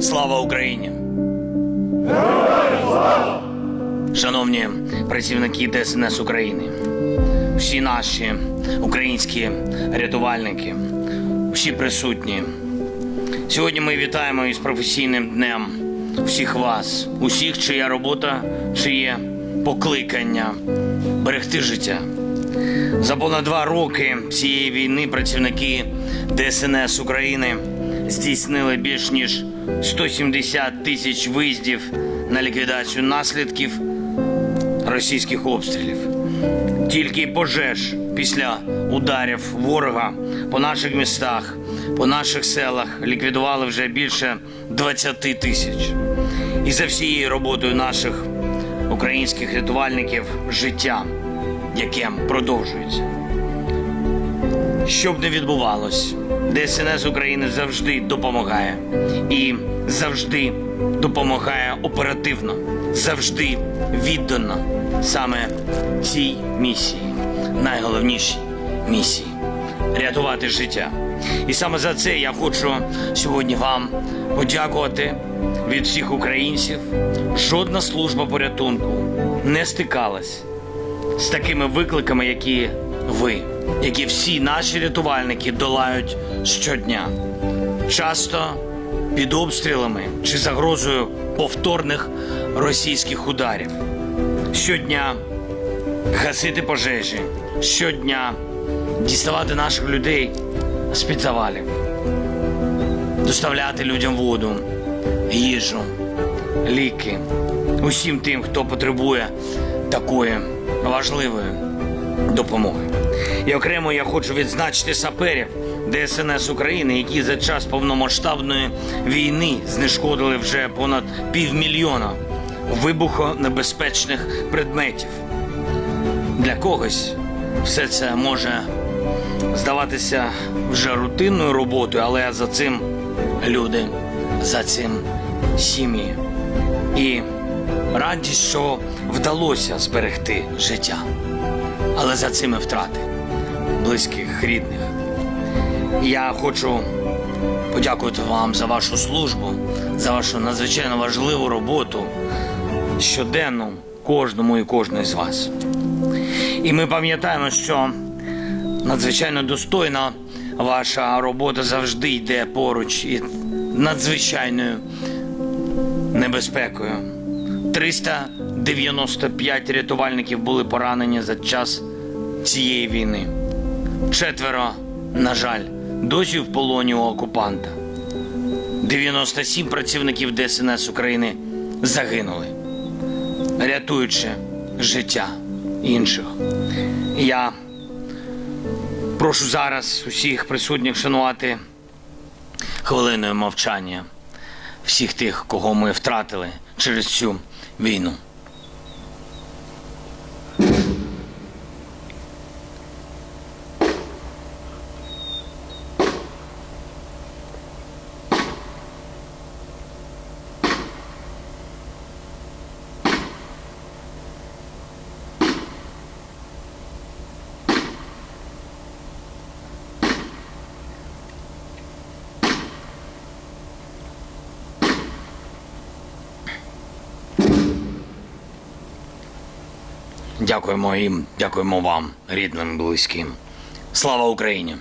Слава Україні! Шановні працівники ДСНС України, всі наші українські рятувальники, всі присутні. Сьогодні ми вітаємо із професійним днем всіх вас, усіх, чия робота, чиє покликання берегти життя. За понад два роки цієї війни працівники ДСНС України здійснили більш ніж 170 тисяч виїздів на ліквідацію наслідків російських обстрілів. Тільки пожеж після ударів ворога по наших містах, по наших селах ліквідували вже більше 20 тисяч. І за всією роботою наших українських рятувальників життя, яке продовжується. Що б не відбувалось, ДСНС України завжди допомагає і завжди допомагає оперативно, завжди віддано саме цій місії, найголовнішій місії рятувати життя. І саме за це я хочу сьогодні вам подякувати від всіх українців. Жодна служба порятунку не стикалась з такими викликами, які ви, які всі наші рятувальники долають щодня. Часто під обстрілами чи загрозою повторних російських ударів. Щодня гасити пожежі, щодня діставати наших людей з-під завалів, доставляти людям воду, їжу, ліки, усім тим, хто потребує такої важливої допомоги. І окремо я хочу відзначити саперів ДСНС України, які за час повномасштабної війни знешкодили вже понад півмільйона вибухонебезпечних предметів. Для когось все це може здаватися вже рутинною роботою, але за цим люди, за цим сім'ї. І радість, що вдалося зберегти життя, але за цими втрати близьких, рідних. Я хочу подякувати вам за вашу службу, за вашу надзвичайно важливу роботу щоденну кожному і кожної з вас. І ми пам'ятаємо, що надзвичайно достойна ваша робота завжди йде поруч із надзвичайною небезпекою. 395 рятувальників були поранені за час цієї війни. Четверо, на жаль, досі в полоні у окупанта. 97 працівників ДСНС України загинули, рятуючи життя інших. Я прошу зараз усіх присутніх шанувати хвилиною мовчання всіх тих, кого ми втратили через цю війну. Дякуємо їм, дякуємо вам, рідним, близьким. Слава Україні!